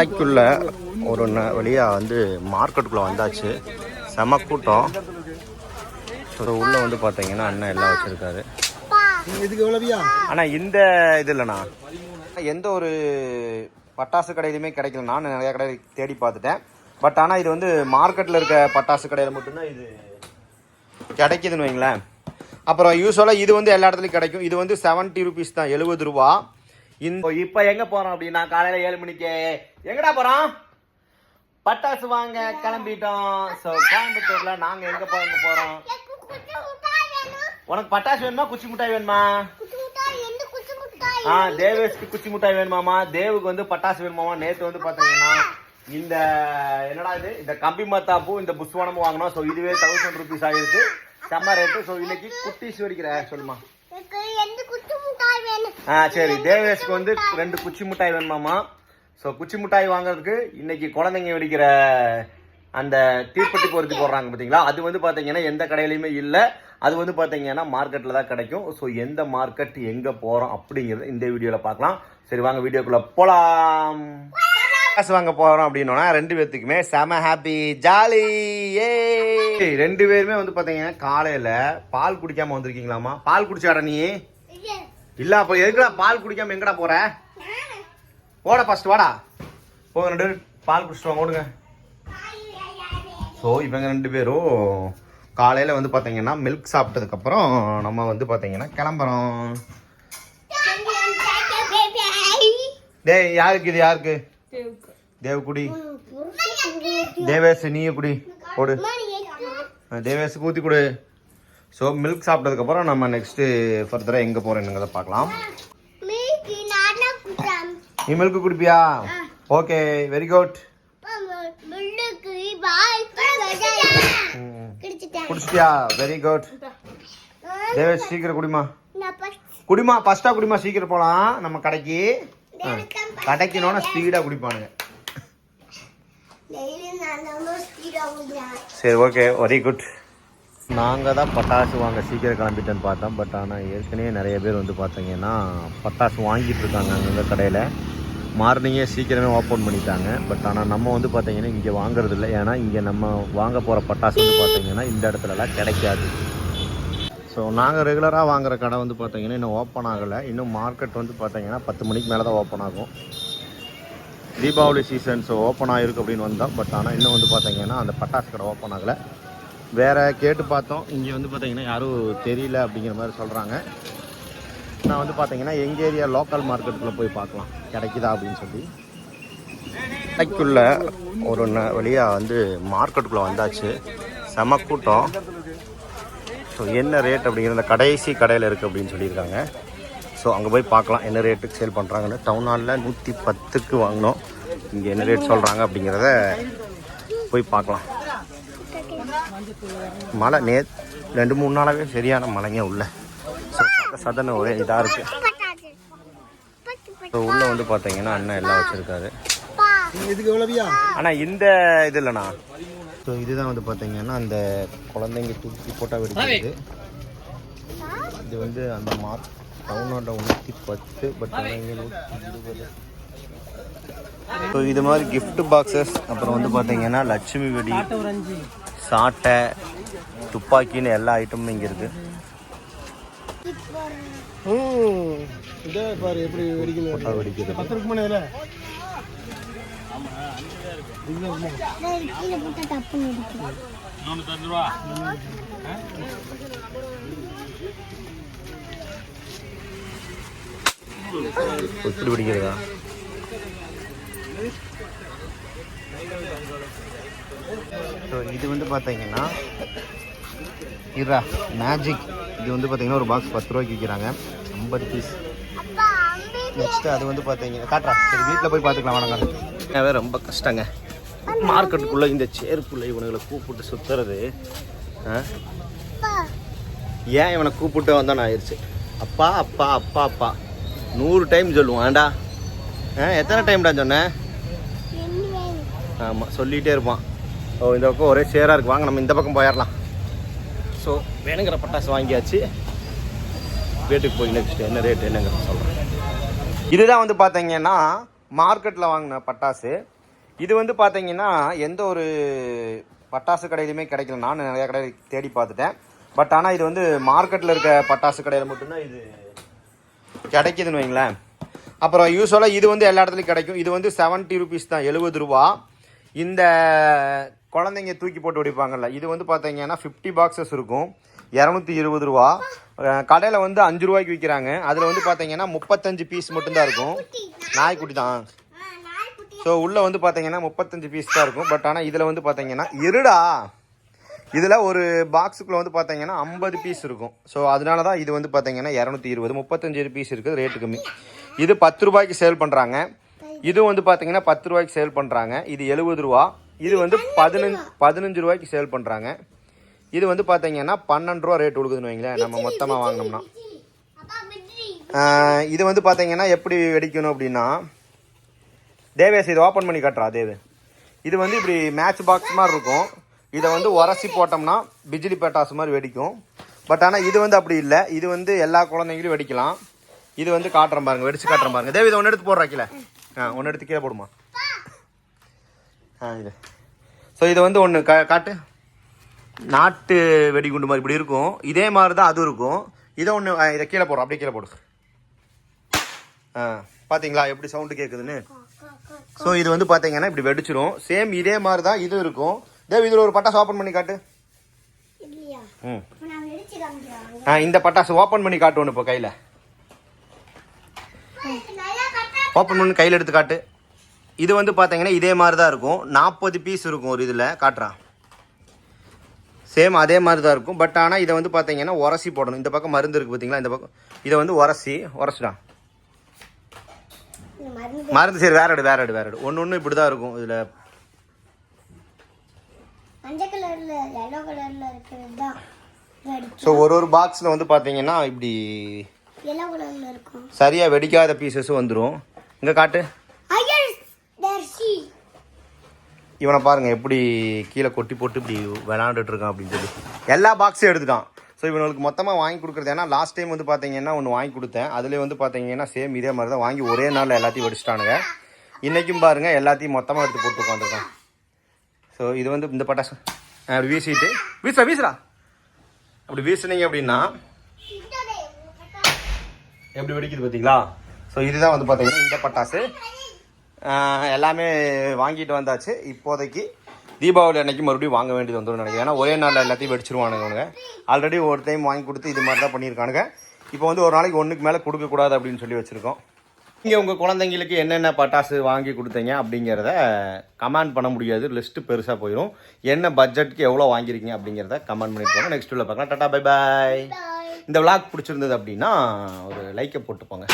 கடைக்குள்ள ஒரு வழியாக வந்து மார்க்கெட்டுக்குள்ளே வந்தாச்சு. செம கூட்டம். ஸோ உள்ளே வந்து பார்த்தீங்கன்னா அண்ணன் எல்லாம் வச்சுருக்காரு. இதுக்கு எவ்வளவியா இந்த இது இல்லைண்ணா. எந்த ஒரு பட்டாசு கடையிலுமே கிடைக்கல. நான் நிறையா கடை தேடி பார்த்துட்டேன். பட் ஆனால் இது வந்து மார்க்கெட்டில் இருக்க பட்டாசு கடையில் மட்டும்தான் இது கிடைக்குதுன்னு வைங்களேன். அப்புறம் யூஸ்வலாக இது வந்து எல்லா இடத்துலையும் கிடைக்கும். இது வந்து செவன்ட்டி ருபீஸ் தான். எழுபது ரூபா. இந்த இப்போ எங்கே போகிறோம் அப்படின்னா காலையில் ஏழு மணிக்கு. எங்கடா போகிறோம் பட்டாசு வாங்க கிளம்பிட்டோம். ஸோ கோயம்புத்தூரில் நாங்கள் எங்கே போக போகிறோம் உனக்கு பட்டாசு வேணுமா? குச்சி மிட்டாய் வேணுமா? ஆ தேவேஷ்க்கு குச்சி மிட்டாய் வேணுமாமா தேவுக்கு வந்து பட்டாசு வேணுமாமா நேத்து வந்து பாத்தீங்கன்னா இந்த என்னடா இது? இந்த கம்பி மத்தாப்பு இந்த புஸ்வானமும் வாங்கினோம். ஸோ இதுவே தௌசண்ட் ருபீஸ் ஆயிருக்கு. செம்ம ரேட்டு ஸோ இன்னைக்கு குட்டீஸ் வெடிக்கிற சொல்லுமா ஆ சரி. தேவேஷ்க்கு வந்து ரெண்டு குச்சி மிட்டாய் வேணுமாமா ஸோ குச்சி மிட்டாய் வாங்குறதுக்கு இன்னைக்கு குழந்தைங்க வெடிக்கிற அந்த தீப்பெட்டி பொருத்தி போடுறாங்க பார்த்தீங்களா அது வந்து பார்த்தீங்கன்னா எந்த கடையிலையுமே இல்லை. அது வந்து பார்த்தீங்கன்னா மார்க்கெட்டில் தான் கிடைக்கும். ஸோ எந்த மார்க்கெட் எங்கே போகிறோம் அப்படிங்கிறத இந்த வீடியோவில் பார்க்கலாம் சரி வாங்க வீடியோக்குள்ளே போகலாம் காசு வாங்க போகிறோம் அப்படின்னோன்னா ரெண்டு பேர்த்துக்குமே செம ஹாப்பி ஜாலி ஏ. ரெண்டு பேருமே வந்து பார்த்தீங்கன்னா காலையில் பால் குடிக்காமல் வந்திருக்கீங்களாமா பால் குடிச்சாடா நீ? இல்ல அப்ப எதுக்குடா பால் குடிக்காம எங்கடா போற? போட ஃபர்ஸ்ட் வாடா. போங்க ரெண்டு பால் குடிச்சிட்டு வாங்க ஓடுங்க. ஸோ இவங்க ரெண்டு பேரும் காலையில் வந்து பார்த்தீங்கன்னா மில்க் சாப்பிட்டதுக்கப்புறம் நம்ம வந்து பார்த்தீங்கன்னா கிளம்புறோம். டேய் யாருக்கு இது யாருக்கு? தேவ் குடி தேவேஷ் நீயே குடி. போடு தேவேஷ் ஊற்றி கொடு. ஸோ மில்க் சாப்பிட்டதுக்கப்புறம் நம்ம நெக்ஸ்ட்டு ஃபர்தராக எங்கே போகிறோங்கிறத பார்க்கலாம். நீ மில்க் குடிப்பியா? ஓகே வெரி குட் குடிச்சிட்டியா? வெரி குட் தேவேஷ் சீக்கிரம் குடிமா குடிமா ஃபஸ்ட்டாக குடிமா சீக்கிரம் போகலாம் நம்ம கடைக்கு. ஆ, கடைக்குனோன்னா ஸ்பீடாக குடிப்பானுங்க சரி ஓகே வெரி குட் நாங்கள் தான் பட்டாசு வாங்க சீக்கிரம் கிளம்பிட்டேன்னு பார்த்தோம். பட் ஆனால் ஏற்கனவே நிறைய பேர் வந்து பார்த்தீங்கன்னா பட்டாசு வாங்கிட்டு இருக்காங்க அங்கங்கே கடையில். மார்னிங்கே சீக்கிரமே ஓப்பன் பண்ணிட்டாங்க. பட் ஆனால் நம்ம வந்து பார்த்தீங்கன்னா இங்கே வாங்குறது இல்லை. ஏன்னா இங்கே நம்ம வாங்க போகிற பட்டாசு வந்து பார்த்தீங்கன்னா இந்த இடத்துலலாம் கிடைக்காது. ஸோ நாங்கள் ரெகுலராக வாங்குற கடை வந்து பார்த்தீங்கன்னா இன்னும் ஓப்பன் ஆகலை. இன்னும் மார்க்கெட் வந்து பார்த்தீங்கன்னா பத்து மணிக்கு மேலே தான் ஓப்பன் ஆகும். தீபாவளி சீசன்ஸ் ஓப்பன் ஆகிருக்கு அப்படின்னு வந்தோம். பட் ஆனால் இன்னும் வந்து பார்த்தீங்கன்னா அந்த பட்டாசு கடை ஓப்பன் ஆகலை. வேறு கேட்டு பார்த்தோம். இங்கே வந்து பார்த்தீங்கன்னா யாரும் தெரியல அப்படிங்கிற மாதிரி சொல்கிறாங்க நான் வந்து பார்த்தீங்கன்னா எங்கள் ஏரியா லோக்கல் மார்க்கெட்டுக்குள்ளே போய் பார்க்கலாம். கிடைக்குதா அப்படின்னு சொல்லி. கடைக்குள்ள ஒரு ந வழியாக வந்து மார்க்கெட்டுக்குள்ளே வந்தாச்சு. செம கூட்டம். ஸோ என்ன ரேட் அப்படிங்கிறது அந்த கடைசி கடையில் இருக்குது அப்படின்னு சொல்லியிருக்காங்க. ஸோ அங்கே போய் பார்க்கலாம் என்ன ரேட்டுக்கு சேல் பண்ணுறாங்கன்னு டவுன் ஹாலில் நூற்றி பத்துக்கு வாங்கினோம். இங்கே என்ன ரேட் சொல்கிறாங்க அப்படிங்கிறத போய் பார்க்கலாம். மழை நே ரெண்டு மூணு நாளாகவே சரியான மழைங்க உள்ள. சதன ஒரே இதாக இருக்குது ஸோ உள்ளே வந்து பார்த்தீங்கன்னா அண்ணன் எல்லாம் வச்சுருக்காரு. இதுக்கு எவ்வளவியா ஆனால் இந்த இது இல்லைண்ணா. ஸோ இதுதான் வந்து பார்த்தீங்கன்னா அந்த குழந்தைங்க தூக்கி போட்டால் வெடிக்கிறது. இது வந்து அந்த மார்க் டவுனோட நூற்றி பத்து பட் நூற்றி இருபது. ஸோ இது மாதிரி கிஃப்ட் பாக்ஸஸ் அப்புறம் வந்து பார்த்தீங்கன்னா லட்சுமி வெடி. சாட்டை துப்பாக்கின்னு எல்லா ஐட்டமும் இங்கே இருக்குது இதே பாரு எப்படி வெடிக்கணும் போட்டா வெடிக்கிறது பத்து இருக்கு மணியில இப்படி வெடிக்கிறதா? ஸோ இது வந்து பார்த்தீங்கன்னா இரா மேஜிக் இது வந்து பார்த்தீங்கன்னா ஒரு பாக்ஸ் பத்து ரூபாய்க்கு விற்கிறாங்க ஐம்பது பீஸ் நெக்ஸ்ட்டு அது வந்து பார்த்தீங்கன்னா காட்டுறா. சரி வீட்டில் போய் பார்த்துக்கலாம் வாங்க ரொம்ப கஷ்டங்க. மார்க்கெட்டுக்குள்ளே இந்த சேருக்குள்ளே இவனுங்களை கூப்பிட்டு சுற்றுறது ஏன் இவனை கூப்பிட்டு வந்தான்னு ஆயிடுச்சு அப்பா அப்பா அப்பா அப்பா. நூறு டைம் சொல்லுவான் ஆ எத்தனை டைம்டா சொன்னேன் ஆமாம் சொல்லிகிட்டே இருப்பான். ஓ இந்த பக்கம் ஒரே சேராக இருக்குது வாங்க நம்ம இந்த பக்கம் போயிடலாம் ஸோ வேணுங்கிற பட்டாசு வாங்கியாச்சு. வீட்டுக்கு போய் நெக்ஸ்ட் என்ன ரேட் என்னங்கிறத சொல்கிறேன் இதுதான் வந்து பார்த்தீங்கன்னா மார்க்கெட்டில் வாங்கின பட்டாசு. இது வந்து பார்த்தீங்கன்னா எந்த ஒரு பட்டாசு கடையிலுமே கிடைக்கல. நான் நிறைய கடையில் தேடி பார்த்துட்டேன். பட் ஆனால் இது வந்து மார்க்கெட்டில் இருக்க பட்டாசு கடையில் மட்டும்தான் இது கிடைக்குதுன்னு வைங்களேன். அப்புறம் யூஸ்வலாக இது வந்து எல்லா இடத்துலையும் கிடைக்கும். இது வந்து செவன்ட்டி ருபீஸ் தான் எழுபது ரூபா. இந்த குழந்தைங்க தூக்கி போட்டு வெடிப்பாங்கல்ல இது வந்து பார்த்தீங்கன்னா ஃபிஃப்டி பாக்ஸஸ் இருக்கும். இரநூத்தி இருபது ரூபா. கடையில் வந்து அஞ்சு ரூபாய்க்கு விற்கிறாங்க அதில் வந்து பார்த்தீங்கன்னா முப்பத்தஞ்சு பீஸ் மட்டும்தான் இருக்கும். நாய்க்குட்டி தான். ஸோ உள்ளே வந்து பார்த்தீங்கன்னா முப்பத்தஞ்சு பீஸ் தான் இருக்கும். பட் ஆனால் இதில் வந்து பார்த்தீங்கன்னா இருடா! இதில் ஒரு பாக்ஸுக்குள்ளே வந்து பார்த்தீங்கன்னா ஐம்பது பீஸ் இருக்கும். ஸோ அதனால தான் இது வந்து பார்த்தீங்கன்னா இரநூத்தி இருபது. முப்பத்தஞ்சு பீஸ் இருக்குது ரேட்டு கம்மி இது பத்து ரூபாய்க்கு சேல் பண்ணுறாங்க இது வந்து பார்த்தீங்கன்னா பத்து ரூபாய்க்கு சேல் பண்ணுறாங்க இது எழுபது ரூபா. இது வந்து பதினஞ்சு பதினஞ்சு ரூபாய்க்கு சேல் பண்ணுறாங்க இது வந்து பார்த்தீங்கன்னா பன்னெண்டு ரூபா ரேட் கொடுக்குதுன்னு வைங்களேன். நம்ம மொத்தமாக வாங்கினோம்னா. இது வந்து பார்த்தீங்கன்னா எப்படி வெடிக்கணும் அப்படின்னா தேவேஸ் இதை ஓப்பன் பண்ணி காட்டுறா தேவு இது. வந்து இப்படி மேட்ச் பாக்ஸ் மாதிரி இருக்கும். இதை வந்து உரசி போட்டோம்னா பிஜிலி பட்டாசு மாதிரி வெடிக்கும். பட் ஆனால் இது வந்து அப்படி இல்லை. இது வந்து எல்லா குழந்தைங்களும் வெடிக்கலாம். இது வந்து காட்டுறேன் பாருங்க வெடிச்சு காட்டுறேன் பாருங்க. தேவி இதை ஒன்று எடுத்து போடுறா கீழே. ஆ ஒன்று எடுத்து கீழே போடுமா? ஆ இது ஸோ இது வந்து ஒன்று கா காட்டு. நாட்டு வெடிகுண்டு மாதிரி இப்படி இருக்கும். இதே மாதிரி தான் அது இருக்கும். இதை ஒன்று இதை கீழே போடுறோம். அப்படியே கீழே போடு ஆ பார்த்தீங்களா எப்படி சவுண்டு கேட்குதுன்னு ஸோ இது வந்து பார்த்தீங்கன்னா இப்படி வெடிச்சிரும். சேம் இதே மாதிரி தான் இது இருக்கும். தேவ் இதில் ஒரு பட்டாசு ஓப்பன் பண்ணி காட்டு. ம். ஆ இந்த பட்டாசு ஓப்பன் பண்ணி காட்டு ஒன்று இப்போ கையில். ஓப்பன் பண்ணி கையில் எடுத்து காட்டு. இது வந்து பார்த்தீங்கன்னா இதே மாதிரி தான் இருக்கும். நாற்பது பீஸ் இருக்கும் ஒரு இதில். காட்டுறான் சேம் அதே மாதிரி தான் இருக்கும். பட் ஆனால் இதை வந்து பார்த்தீங்கன்னா உரசி போடணும். இந்த பக்கம் மருந்து இருக்குது பார்த்தீங்களா இந்த பக்கம். இதை வந்து உரசி உரசிடா. இந்த மருந்து. சரி வேற எடு வேற எடு வேற எடு. ஒன்று ஒன்று இப்படி தான் இருக்கும் இதில். ஸோ ஒரு ஒரு பாக்ஸில் வந்து பார்த்தீங்கன்னா இப்படி சரியாக வெடிக்காத பீசஸும் வந்துடும் இங்கே காட்டு. இவனை பாருங்கள் எப்படி கீழே கொட்டி போட்டு இப்படி விளாண்டுட்டு இருக்கான் அப்படின்னு சொல்லி. எல்லா பாக்ஸும் எடுத்துட்டான். ஸோ இவனுக்கு மொத்தமாக வாங்கி கொடுக்குறது ஏன்னா லாஸ்ட் டைம் வந்து பார்த்தீங்கன்னா ஒன்று வாங்கி கொடுத்தேன். அதுலேயே வந்து பார்த்தீங்கன்னா சேம் இதே மாதிரி தான் வாங்கி ஒரே நாளில் எல்லாத்தையும் வெடிச்சிட்டானுங்க. இன்றைக்கும் பாருங்கள் எல்லாத்தையும் மொத்தமாக எடுத்து போட்டு உட்காந்துருக்கான். ஸோ இது வந்து இந்த பட்டாசு அப்படி வீசிட்டு. வீசுறா வீசுறா அப்படி வீசுனீங்க அப்படின்னா எப்படி வெடிக்குது பார்த்தீங்களா ஸோ இதுதான் வந்து பார்த்தீங்கன்னா இந்த பட்டாசு. எல்லாமே வாங்கிட்டு வந்தாச்சு. இப்போதைக்கு தீபாவளி அன்னைக்கு மறுபடியும் வாங்க வேண்டியது வந்துடும் நினைக்கிறேன். ஏன்னா ஒரே நாளில் எல்லாத்தையும் வெடிச்சிருவானுங்க ஆல்ரெடி ஒரு டைம் வாங்கி கொடுத்து இது மாதிரி தான் பண்ணியிருக்கானுங்க. இப்போ வந்து ஒரு நாளைக்கு ஒன்றுக்கு மேலே கொடுக்கக்கூடாது அப்படின்னு சொல்லி வச்சுருக்கோம். நீங்கள் உங்கள் குழந்தைங்களுக்கு என்னென்ன பட்டாசு வாங்கி கொடுத்தீங்க அப்படிங்கிறத கமெண்ட் பண்ண முடியாது. லிஸ்ட்டு பெருசாக போயிடும் என்ன பட்ஜெட்டுக்கு எவ்வளோ வாங்கியிருக்கீங்க அப்படிங்கிறத கமெண்ட் பண்ணிட்டு போங்க. நெக்ஸ்ட் உள்ள பார்க்கலாம். டாடா பை பாய் இந்த விளாக் பிடிச்சிருந்தது அப்படின்னா ஒரு லைக்கை போட்டு போங்க